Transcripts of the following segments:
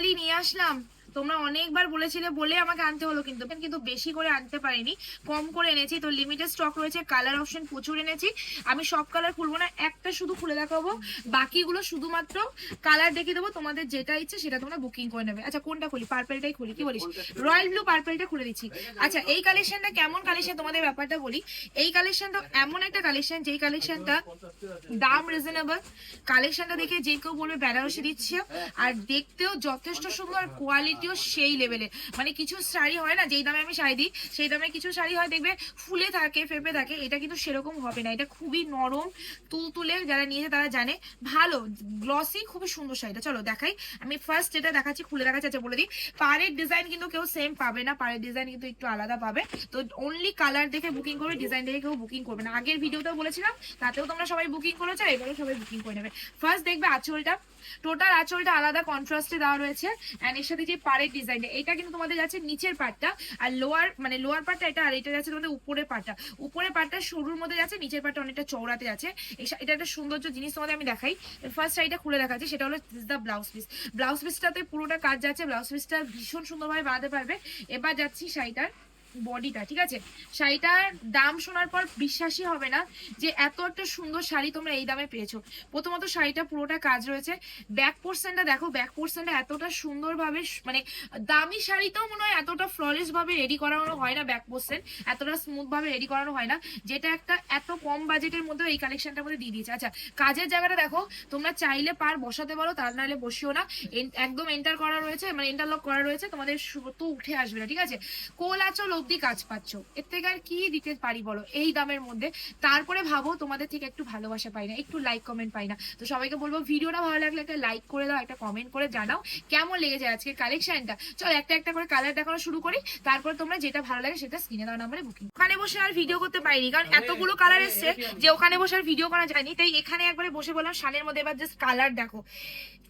নিয়ে আসলাম। তোমরা অনেকবার বলেছিলে বলে আমাকে আনতে হলো কিন্তু কিন্তু বেশি করে আনতে পারিনি। কম করে এনেছি, তো লিমিটেড স্টক রয়েছে কালার অপশন প্রচুর এনেছি। আমি সব কালার খুলবো না, একটা শুধু খুলে দেখাবো। বাকিগুলো শুধুমাত্র কালার দেখিয়ে দেবো, তোমাদের যেটা ইচ্ছে সেটা তোমরা বুকিং করে নেবে। আচ্ছা কোনটা খুলি? পার্পেলটাই খুলি, কি বলিস? রয়্যাল ব্লু পার্পেলটা খুলে দিচ্ছি। আচ্ছা এই কালেকশনটা কেমন কালেকশন তোমাদের ব্যাপারটা বলি। এই কালেকশনটা এমন একটা কালেকশন যেই কালেকশনটা দাম রিজনেবল কালেকশনটা দেখে যে কেউ বলবে বেনারসি দিচ্ছে, আর দেখতেও যথেষ্ট সুন্দর কোয়ালিটিও সেই লেভেলে মানে কিছু শাড়ি হয় না, যেই দামে আমি শাড়ি দিই, সেই দামে কিছু শাড়ি হয়, দেখবে ফুলে থাকে, ফেপে থাকে, এটা কিন্তু সেরকম হবে না। এটা খুবই নরম, তুলতুলে যারা নিয়েছে তারা জানে। ভালো গ্লসি খুবই সুন্দর শাড়িটা। চলো দেখাই। আমি ফার্স্ট যেটা দেখাচ্ছি, খুলে দেখাচ্ছি আচ্ছা বলে দিই। পাড়ের ডিজাইন কিন্তু কেউ সেম পাবে না। পাড়ের ডিজাইন কিন্তু একটু আলাদা পাবে। তো অনলি কালার দেখে বুকিং করবে ডিজাইন দেখে কেউ বুকিং করবে না। আগের ভিডিওতেও বলেছিলাম, তাতেও তোমরা সবাই বুকিং করেছ, এবারেও সবাই বুকিং করে নেবে। ফার্স্ট দেখবে আঁচলটা। টোটাল আঁচলটা আলাদা কন্ট্রাস্টে দেওয়া রয়েছে। অ্যান্ড এর সাথে যে পাড়ের ডিজাইনটা এটা কিন্তু তোমাদের যাচ্ছে নিচের পাটটা আর লোয়ার মানে লোয়ার পাটটা এটা, আর এটা যাচ্ছে তোমাদের উপরের পাটটা উপরের পাটটা সরুর মধ্যে যাচ্ছে, নিচের পাটটা অনেকটা চৌড়াতে যাচ্ছে। এটা একটা সৌন্দর্য জিনিস তোমাদের আমি দেখাই। ফার্স্ট সাইডটা খুলে দেখাচ্ছি, সেটা হলো দ্য ব্লাউজ পিস ব্লাউজ পিসটাতে পুরোটা কাজ যাচ্ছে ব্লাউজ পিসটা ভীষণ সুন্দরভাবে বানাতে পারবে। এবার যাচ্ছি শাড়িটার বডিটা, ঠিক আছে? শাড়িটার দাম শোনার পর বিশ্বাসই হবে না যে এত একটা সুন্দর শাড়ি তোমরা এই দামে পেয়েছ। প্রথমত শাড়িটা পুরোটা কাজ রয়েছে। ব্যাক পোর্শনটা দেখো ব্যাক পোর্শনটা এতটা সুন্দরভাবে মানে দামি শাড়িতেও মনে হয় এতটা ফ্ললেস ভাবে রেডি করানো হয় না ব্যাক পোর্শন এতটা স্মুথ ভাবে রেডি করানো হয় না। যেটা একটা এত কম বাজেটের মধ্যে এই কালেকশনটার মধ্যে দিয়ে দিয়েছে। আচ্ছা কাজের জায়গাটা দেখো, তোমরা চাইলে পার বসাতে পারো, তার নাহলে বসিও না। একদম এন্টার করা রয়েছে মানে এন্টারলক করা রয়েছে, তোমাদের তো উঠে আসবে না, ঠিক আছে? কোল আচল অব্দি কাজ পাচ্ছ। এর থেকে আর কি দিতে পারি বলো? এই দামের মধ্যে। তারপরে ভাবো তোমাদের থেকে একটু ভালোবাসা পাই না একটু লাইক কমেন্ট পাই না। তো সবাইকে বলব ভিডিওটা ভালো লাগলে একটা লাইক করে দাও একটা কমেন্ট করে জানাও কেমন লেগেছে আজকে কালেকশনটা চলো একটা একটা করে কালার দেখানো শুরু করি তারপর তোমরা যেটা ভালো লাগে সেটা স্ক্রিনে দেওয়া নাম্বারে বুকিং ওখানে বসে আর ভিডিও করতে পারিনি কারণ এতগুলো কালার এসছে যে ওখানে বসে আর ভিডিও করা যায়নি। তাই এখানে একবারে বসে বললাম শানের মধ্যে এবার জাস্ট কালার দেখো।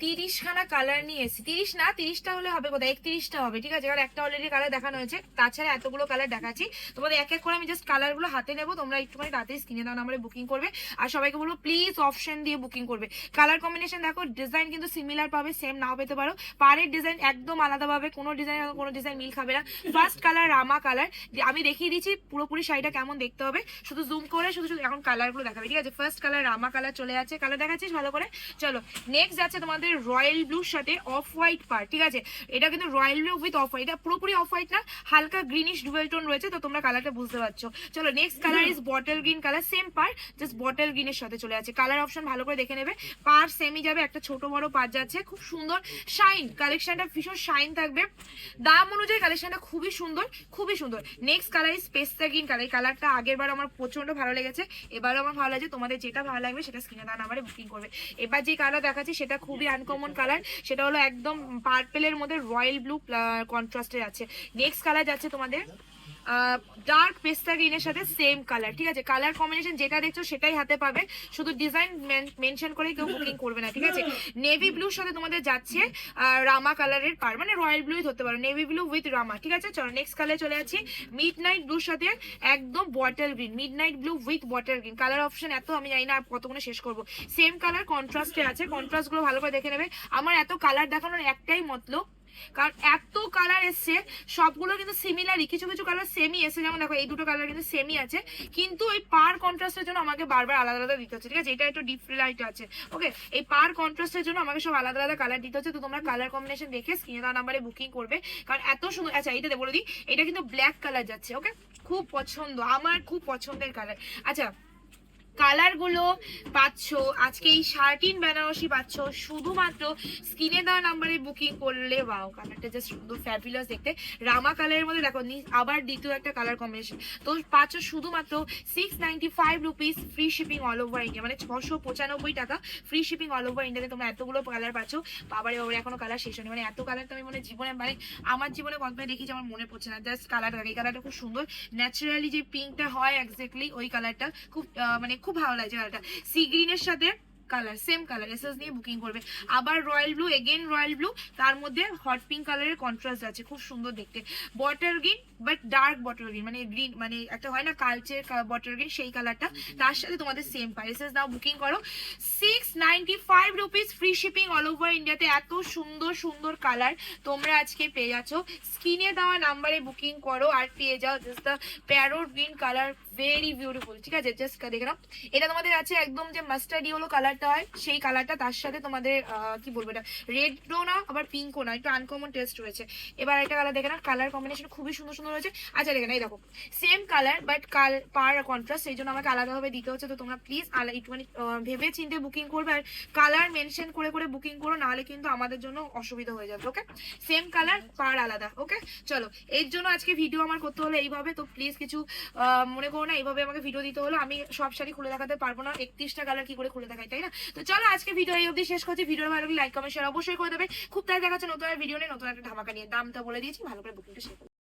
তিরিশ খানা কালার নিয়ে এসেছি। তিরিশ না তিরিশটা হলে হবে কোথায় একত্রিশটা হবে ঠিক আছে? কারণ একটা অলরেডি কালার দেখানো হয়েছে। তাছাড়া এতগুলো কালার দেখাচ্ছি। তোমাদের এক এক করে আমি জাস্ট কালারগুলো হাতে নেব। তোমরা একটুখানি তাড়াতাড়ি স্ক্রিনে দেওয়া নাম্বারে বুকিং করবে। আর সবাইকে বলব প্লিজ অপশন দিয়ে বুকিং করবে। কালার কম্বিনেশন দেখো ডিজাইন কিন্তু সিমিলার পাবে সেম নাও পেতে পারো। পাড়ের ডিজাইন একদম আলাদা পাবে, কোনো ডিজাইন কোনো ডিজাইন মিল খাবে না। ফার্স্ট কালার রামা কালার আমি দেখিয়ে দিচ্ছি, পুরোপুরি শাড়িটা কেমন দেখতে হবে। শুধু জুম করে, শুধু শুধু এখন কালারগুলো দেখাবে। ঠিক আছে? ফার্স্ট কালার রামা কালার চলে যাচ্ছে। কালার দেখাচ্ছিস ভালো করে? চলো নেক্সট যাচ্ছে তোমাদের রয়্যাল ব্লুর সাথে অফ হোয়াইট পার্ট ঠিক আছে? এটা কিন্তু royal blue with off white এটা পুরোপুরি অফ হোয়াইট না, হালকা গ্রিনিশ ডুয়েল টোন রয়েছে তো তোমরা কালারটা বুঝতে পারছ। চলো next colour is bottle green colour same per just bottle গ্রিনের সাথে চলে যাচ্ছে। কালার অপশন ভালো করে দেখে নেবে। পার সেমি যাবে একটা ছোট বড় পার যাচ্ছে খুব সুন্দর শাইন কালেকশনটা ভীষণ শাইন থাকবে। দাম অনুযায়ী কালেকশনটা খুবই সুন্দর খুবই সুন্দর। Next colour is pista green colour কালারটা আগের বার আমার প্রচণ্ড ভালো লেগেছে এবারও আমার ভালো লাগছে তোমাদের যেটা ভালো লাগবে সেটা স্ক্রিনে দান আমারে বুকিং করবে। এবার যে কালার দেখাচ্ছি সেটা খুবই আনকমন কালার সেটা হলো একদম পার্পেলের মধ্যে রয়্যাল ব্লু কন্ট্রাস্টে যাচ্ছে নেক্সট কালার যাচ্ছে তোমাদের ডার্ক পেস্তা গ্রিনের সাথে সেম কালার ঠিক আছে? কালার কম্বিনেশন যেটা দেখছ সেটাই হাতে পাবে। শুধু ডিজাইন মেনশন করে কেউ বুকিং করবে না, ঠিক আছে? নেভি ব্লুর সাথে তোমাদের যাচ্ছে রামা কালারের পার মানে রয়্যাল ব্লুই ধরতে পারো। নেভি ব্লু উইথ রামা, ঠিক আছে? চলো নেক্সট কালার চলে যাচ্ছি। মিড নাইট ব্লুর সাথে একদম bottle green midnight blue with bottle green colour option এত আমি জানি না কতক্ষণে শেষ করব। সেম কালার কন্ট্রাস্টে আছে। কন্ট্রাস্টগুলো ভালো করে দেখে নেবে। আমার এত কালার দেখানোর একটাই মতলব কারণ এত কালার এসছে, সবগুলো কিন্তু সিমিলারই কিছু কিছু কালার সেমই এসে যেমন দেখো এই দুটো কালার কিন্তু সেমই আছে, কিন্তু ওই পার কন্ট্রাস্টের জন্য আমাকে বারবার আলাদা আলাদা দিতে হচ্ছে, ঠিক আছে? এটা একটু ডিপ লাইট আছে ওকে এই পার কন্ট্রাস্টের জন্য আমাকে সব আলাদা আলাদা কালার দিতে হচ্ছে, তো তোমরা কালার কম্বিনেশন দেখে স্ক্রিনে দেওয়া নাম্বারে বুকিং করবে, কারণ এত সুন্দর আচ্ছা এইটা বলে দিই এটা কিন্তু ব্ল্যাক কালার যাচ্ছে ওকে খুব পছন্দ, আমার খুব পছন্দের কালার আচ্ছা কালারগুলো পাচ্ছ, আজকে এই শার্টিন বেনারসি পাচ্ছ, শুধুমাত্র স্ক্রিনে দেওয়া নাম্বারে বুকিং করলে বাও কালারটা জাস্ট সুন্দর ফ্যাবুলাস দেখতে। রামা কালারের মধ্যে দেখো আবার দ্বিতীয় একটা কালার কম্বিনেশন তো পাচ্ছ শুধুমাত্র six ninety five rupees free shipping all over India মানে ছশো পঁচানব্বই টাকা ফ্রি শিপিং অল ওভার ইন্ডিয়াতে তোমরা এতগুলো কালার পাচ্ছ। বাবারে বাবারে এখনও কালার শেষ হয়নি। মানে এত কালার তো আমি মানে জীবনে মানে আমার জীবনে কতবার দেখেছি আমার মনে পড়ছে না। জাস্ট কালারটা এই কালারটা খুব সুন্দর। ন্যাচারালি যে পিঙ্কটা হয় এক্স্যাক্টলি ওই কালারটা খুব মানে খুব ভালো লাগছে কালারটা সি গ্রিনের সাথে কালার সেম কালার এসএস নিয়ে বুকিং করবে। আবার royal blue again royal blue তার মধ্যে হট পিঙ্ক কালারের কন্ট্রাস্ট আছে, খুব সুন্দর দেখতে। Butter green but dark butter green মানে গ্রিন মানে একটা হয় না কালচের বটার গ্রিন সেই কালারটা তার সাথে তোমাদের সেম পাই এসএস নাও বুকিং করো। Six ninety five rupees free shipping all over ইন্ডিয়াতে এত সুন্দর সুন্দর কালার তোমরা আজকে পেয়ে যাচ্ছ। স্ক্রিনে দেওয়া নাম্বারে বুকিং করো আর পেয়ে যাও just the parrot green colour very beautiful ঠিক আছে? জাস্ট দেখে নাও। এটা তোমাদের আছে একদম যে মাস্টার্ড ইয়েলো কালারটা হয় সেই কালারটা তার সাথে তোমাদের কি বলব এটা রেডও না, আবার পিঙ্কও না, একটু আনকমন টেস্ট রয়েছে। এবার একটা কালার দেখে না কালার কম্বিনেশন খুবই সুন্দর সুন্দর রয়েছে। আচ্ছা দেখে না এই দেখো সেম কালার বাট কাল পার কন্ট্রাস্ট সেই জন্য আমাকে আলাদাভাবে দিতে হচ্ছে, তো তোমরা প্লিজ আলা, একটুখানি ভেবে চিন্তে বুকিং করবে আর কালার মেনশন করে করে বুকিং করো, নাহলে কিন্তু আমাদের জন্য অসুবিধা হয়ে যাবে ওকে সেম কালার পার আলাদা ওকে চলো, এর জন্য আজকে ভিডিও আমার করতে হলো এইভাবে, তো প্লিজ কিছু মনে করো না, এইভাবে আমাকে ভিডিও দিতে হলো, আমি সব শাড়ি খুলে দেখাতে পারব না, একত্রিশটা কালার কি করে খুলে দেখাই, তাই না? তো চলো আজকে ভিডিও এই অবধি শেষ করছি। ভিডিও ভালো লাগলে লাইক কমেন্ট শেয়ার অবশ্যই করে দেবে। খুব তাই দেখাচ্ছে নতুন ভিডিও নিয়ে, নতুন একটা ধামাকা নিয়ে। দামটা বলে দিয়েছি, ভালো করে বুকিংটা শেয়ার